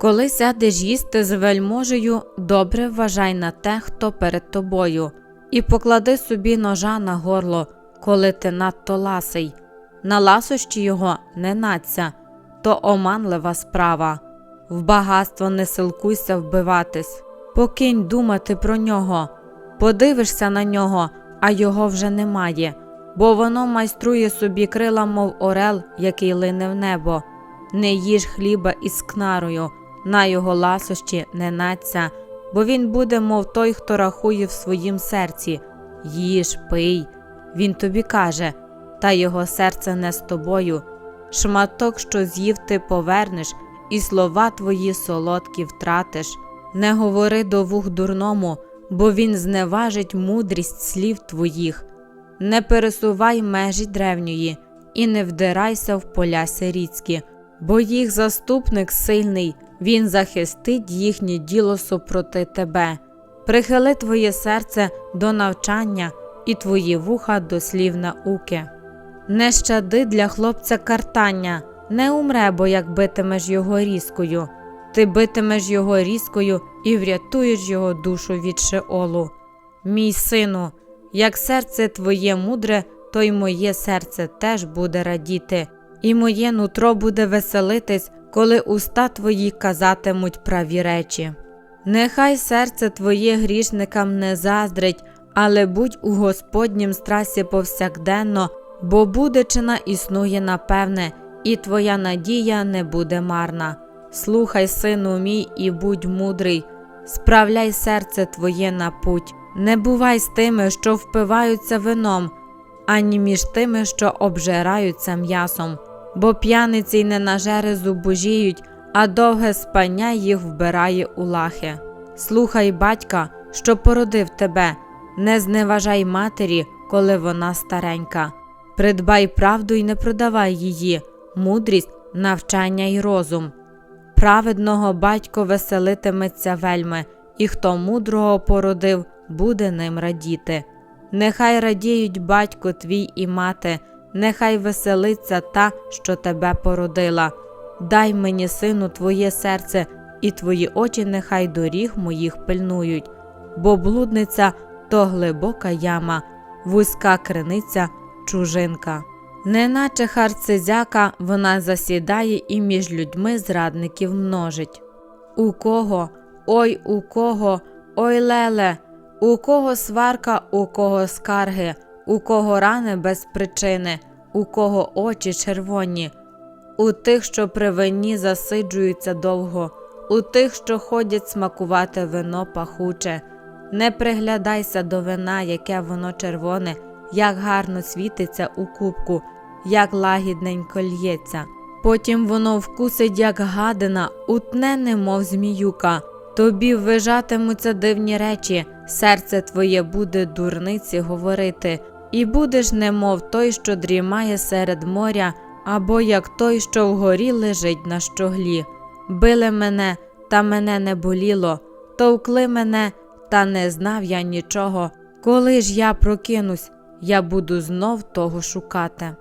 Коли сядеш їсти з вельможею, добре вважай на те, хто перед тобою, і поклади собі ножа на горло, коли ти надто ласий. На ласощі його не надця, то оманлива справа. В багатство не силкуйся вбиватись, покинь думати про нього, подивишся на нього, а його вже немає, бо воно майструє собі крила, мов орел, який лине в небо. Не їж хліба із кнарою, на його ласощі не надця, бо він буде, мов той, хто рахує в своїм серці їж, пий. Він тобі каже, та його серце не з тобою. Шматок, що з'їв, ти повернеш, і слова твої солодкі втратиш. Не говори до вух дурному, бо він зневажить мудрість слів твоїх. Не пересувай межі древньої, і не вдирайся в поля сиріцькі, бо їх заступник сильний, він захистить їхнє діло супроти тебе. Прихили твоє серце до навчання і твої вуха до слів науки. Не щади для хлопця картання, не умре, бо як битимеш його різкою. Ти битимеш його різкою і врятуєш його душу від шеолу. Мій сину, як серце твоє мудре, то й моє серце теж буде радіти, і моє нутро буде веселитись, коли уста твої казатимуть праві речі. Нехай серце твоє грішникам не заздрить, але будь у Господнім страсі повсякденно, бо будечина існує напевне, і твоя надія не буде марна. Слухай, сину мій, і будь мудрий, справляй серце твоє на путь, не бувай з тими, що впиваються вином, ані між тими, що обжираються м'ясом, бо п'яниці й ненажери зубожіють, а довге спання їх вбирає у лахи. Слухай батька, що породив тебе, не зневажай матері, коли вона старенька. Придбай правду й не продавай її, мудрість, навчання й розум. Праведного батько веселитиметься вельми, і хто мудрого породив, буде ним радіти. Нехай радіють батько твій і мати, нехай веселиться та, що тебе породила. Дай мені, сину, твоє серце, і твої очі нехай доріг моїх пильнують, бо блудниця то глибока яма, вузька криниця, чужинка. Неначе харцезяка вона засідає і між людьми зрадників множить. У кого, ой у кого, ой леле, у кого сварка, у кого скарги, у кого рани без причини, у кого очі червоні, у тих, що при вині засиджуються довго, у тих, що ходять смакувати вино пахуче. Не приглядайся до вина, яке воно червоне, як гарно світиться у кубку, як лагідненько лється. Потім воно вкусить, як гадина, утне, немов зміюка. Тобі ввижатимуться дивні речі, серце твоє буде дурниці говорити, і будеш, немов той, що дрімає серед моря, або як той, що вгорі лежить на щоглі. Били мене, та мене не боліло, товкли мене, та не знав я нічого. Коли ж я прокинусь, я буду знов того шукати.